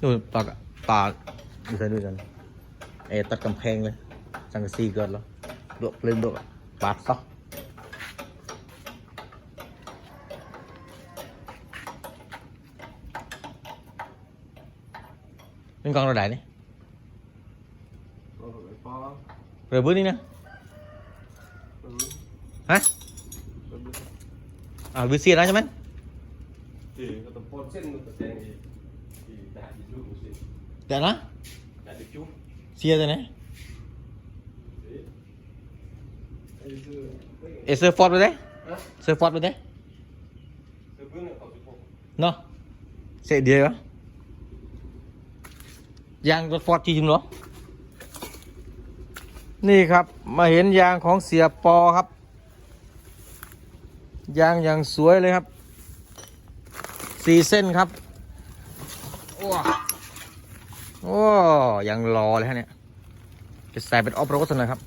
ดูปากปากดูใส่ด้วยกันเอตัดกำแพงเลยสังกะสีเกิดแล้วดวกเล่นดวกปาดซะเป็นกองระดับนี่ Có phải phó เรือบื้อนี่นะ Ừ, ฮะ ừ. อ่าวิเซียแล้วใช่ไหม Thì có tầm แต่นะ đã bị chút เซียตัวไหน Đấy. Đây คือเอเซอร์ฟอร์ดไปเลย Hả? เซอร์ฟอร์ดไปเลย Từ bước này khỏi chút เนาะเสียเดียวอะยางรถฟอร์ดจริงๆเหรอนี่ครับมาเห็นยางของเสียปอครับ ยางอย่างสวยเลยครับสี่เส้นครับโอ้ โอ้ยังรอเลยฮะเนี่ย จะใส่เป็นออฟโรดหน่อยครับ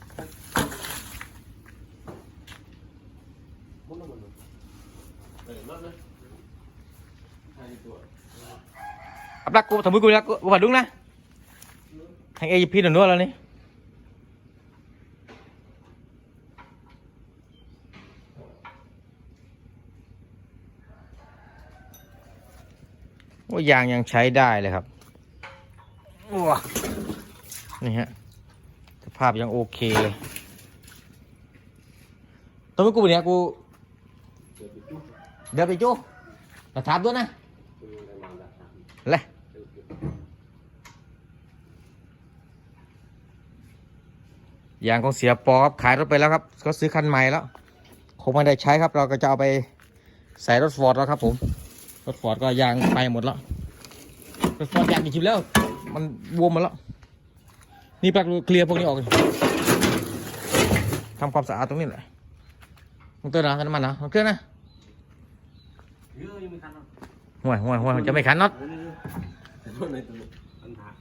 อับรักกูทำมือกูนะกูผัดดุ้งนะแทงเอจีพีหน่อยนัวแล้วนี่ว่ายางยังใช้ได้เลยครับ นี่ฮะสภาพยังโอเคเลยตอนนี้กูเนี่ยกู เดี๋ยวไปจู้มาถามด้วยนะเลยยางของเสียปอครับขายรถไปแล้วครับ ก็ซื้อคันใหม่แล้ว คงไม่ได้ใช้ครับ เราก็จะเอาไปใส่รถฟอร์ดแล้วครับผม รถฟอร์ดก็ยางไปหมดแล้ว รถฟอร์ดยางกี่ชิบแล้ว มันบวมหมดแล้ว นี่ปลักเคลียร์พวกนี้ออกทำความสะอาดตรงนี้แหละมึงเตือนนะน้ำมันนะมึงเตือนนะห่วยห่วยห่วยมันจะไม่ขันน็อต Con này từ ăn thạc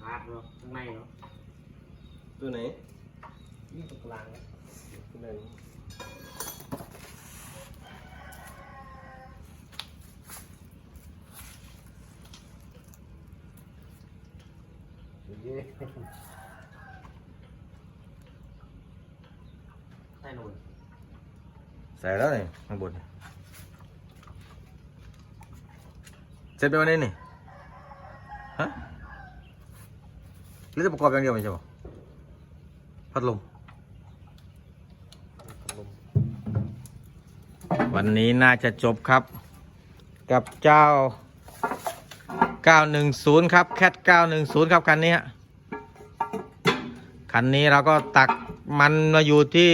Thạc rồi, thằng này rồi Tôi này Như tôi làng Cái này Ghê. Tay nồi ใใส่แล้วนี่ข้างบนเสร็จไปวันนี้นี่ฮะหรือจะประกอบอย่างเดียวไหมใช่ปะพัดลมวันนี้น่าจะจบครับ กับเจ้า 910 ครับ แคท910 ครับ คันนี้ คันนี้เราก็ตักมันมาอยู่ที่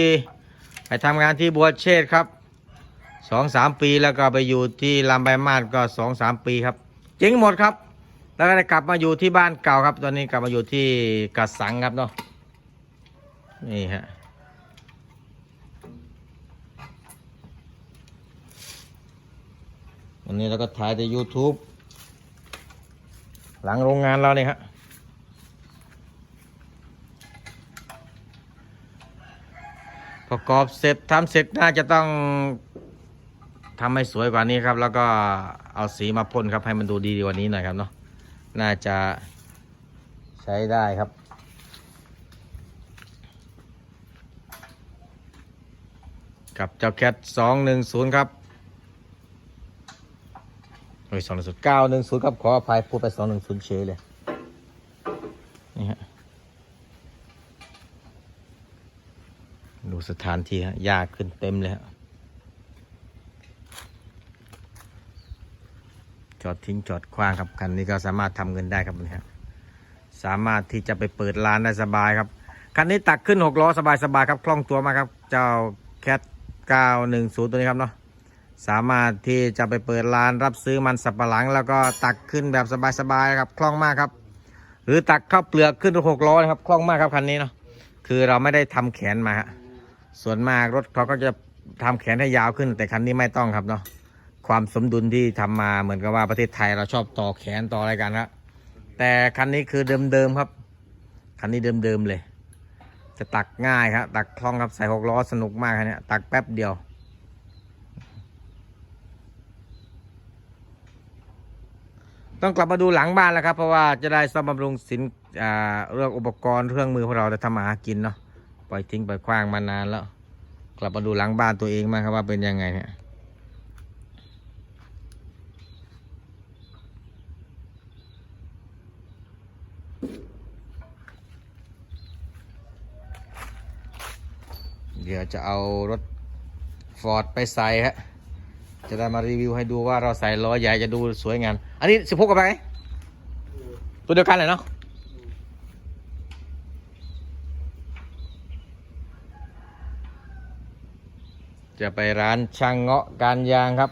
ไปทำงานที่บัวเชษครับสองสามปีแล้วก็ไปอยู่ที่ลำใบมาศก็สองสามปีครับเจ๊งหมดครับ แล้วก็ได้กลับมาอยู่ที่บ้านเก่าครับ ตอนนี้กลับมาอยู่ที่กระสังครับเนาะนี่ฮะวันนี้เราก็ถ่ายใน YouTube หลังโรงงานเราเนี่ยฮะ ประกอบเสร็จทำเสร็จน่าจะต้องทำให้สวยกว่านี้ครับ แล้วก็เอาสีมาพ่นครับ ให้มันดูดีกว่านี้หน่อยครับเนาะน่าจะใช้ได้ครับกับเจ้าแคทสองหนึ่งศูนย์ครับโอ้ยสองหนึ่งศูนย์เก้าหนึ่งศูนย์ครับขออภัยพูดไปสองหนึ่งศูนย์เฉยเลย นี่ฮะ ดู สถานที่ฮะหญ้าขึ้นเต็มเลยฮะจอดทิ้งจอดขว้างครับคันนี้ก็สามารถทำเงินได้ครับนี่ฮะสามารถที่จะไปเปิดร้านได้สบายครับคันนี้ตักขึ้นหกล้อสบายสบายครับคล่องตัวมากครับ เจ้าแคท910ตัวนี้ครับเนาะสามารถที่จะไปเปิดร้านรับซื้อมันสับปะหลัง แล้วก็ตักขึ้นแบบสบายๆครับคล่องมากครับ หรือตักข้าวเปลือกขึ้นหกล้อครับคล่องมากครับคันนี้เนาะคือเราไม่ได้ทำแขนมาฮะ ส่วนมากรถเขาก็จะทำแขนให้ยาวขึ้น แต่คันนี้ไม่ต้องครับเนาะความสมดุลที่ทำมาเหมือนกับว่าประเทศไทยเราชอบต่อแขนต่ออะไรกันครับแต่คันนี้คือเดิมๆครับ คันนี้เดิมๆเลย จะตักง่ายครับ ตักคล่องครับใส่หกล้อสนุกมากครับเนี่ยตักแป๊บเดียว ต้องกลับมาดูหลังบ้านแล้วครับ เพราะว่าจะได้ซ่อมบำรุงสินอ่าเรื่องอุปกรณ์เครื่องมือของเราจะทำมาหากินเนาะ ปล่อยทิ้งปล่อยขว้างมานานแล้ว กลับมาดูหลังบ้านตัวเองมาครับว่าเป็นยังไงเนี่ยเดี๋ยวจะเอารถฟอร์ดไปใส่ฮะ จะได้มารีวิวให้ดูว่าเราใส่ล้อใหญ่จะดูสวยงาม อันนี้สิบหกกับไปตัวเดียวกันเลยเนาะ จะไปร้านช่างเงาะการยางครับ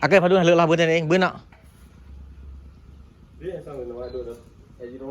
อาเกิดพาดูให้เลือกเราเบื้องเองเบื้องเนาะนี่สั่งเลยนะว่าดูนะไอ้ยีโร่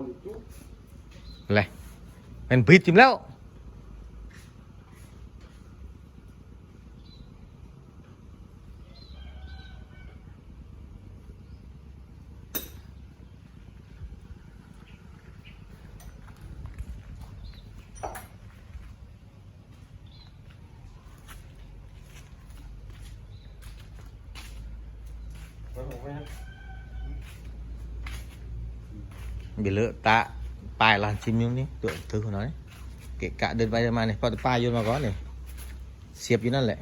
bị lỡ ta bài là chim nhung đi tượng thứ của nó đấy. Kể cả đơn vai mà này phải bài vô mà có này. Xếp như nó lại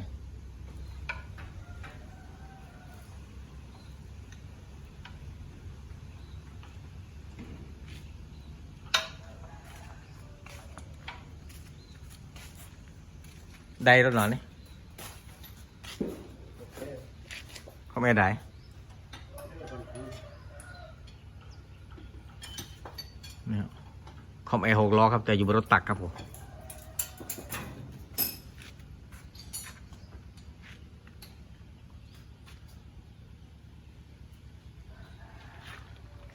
đây đó nó này. Không ai đại อมแอหกล้อครับ แต่อยู่บนรถตักครับผม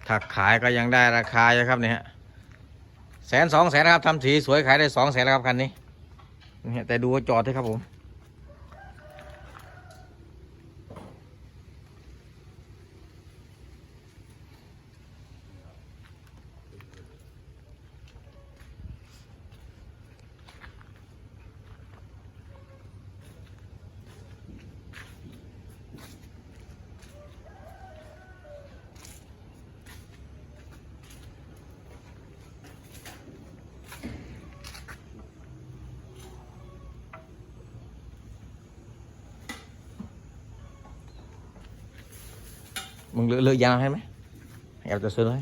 ถ้าขายก็ยังได้ราคาอยู่ครับเนี่ยแสนสองแสนนะครับทำสีสวยขายได้สองแสนแล้วครับคันนี้แต่ดูจอดด้วยครับผม มึงเลือกเลือกยางให้ไหมให้เอาจะซื้อให้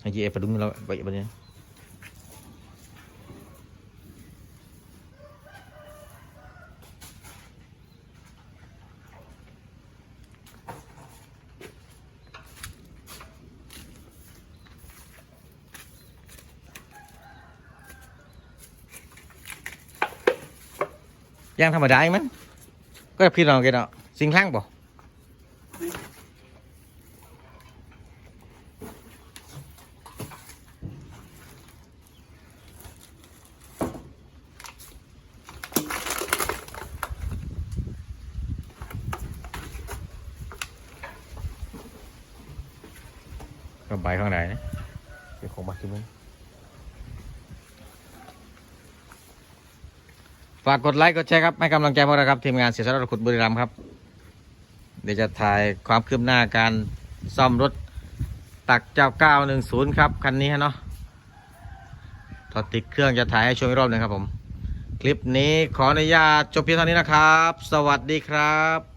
ให้ chị em phải đúng là vậy bên đây Giang thầm ở đáy มั้ยก็พี่น้องกันเนาะสิงครั้งบ่ ก็ใบข้างในนะเป็นของบัตรที่มึงฝากกดไลค์กดแชร์ครับให้กำลังใจพวกเราครับทีมงานเสียสละขุดบุรีรัมย์ครับ เดี๋ยวจะถ่ายความคืบหน้าการซ่อมรถตักเจ้า910ครับคันนี้ฮะเนาะถอดติดเครื่องจะถ่ายให้ชมอีกรอบหนึ่งครับผม คลิปนี้ขออนุญาตจบเพียงเท่านี้นะครับ สวัสดีครับ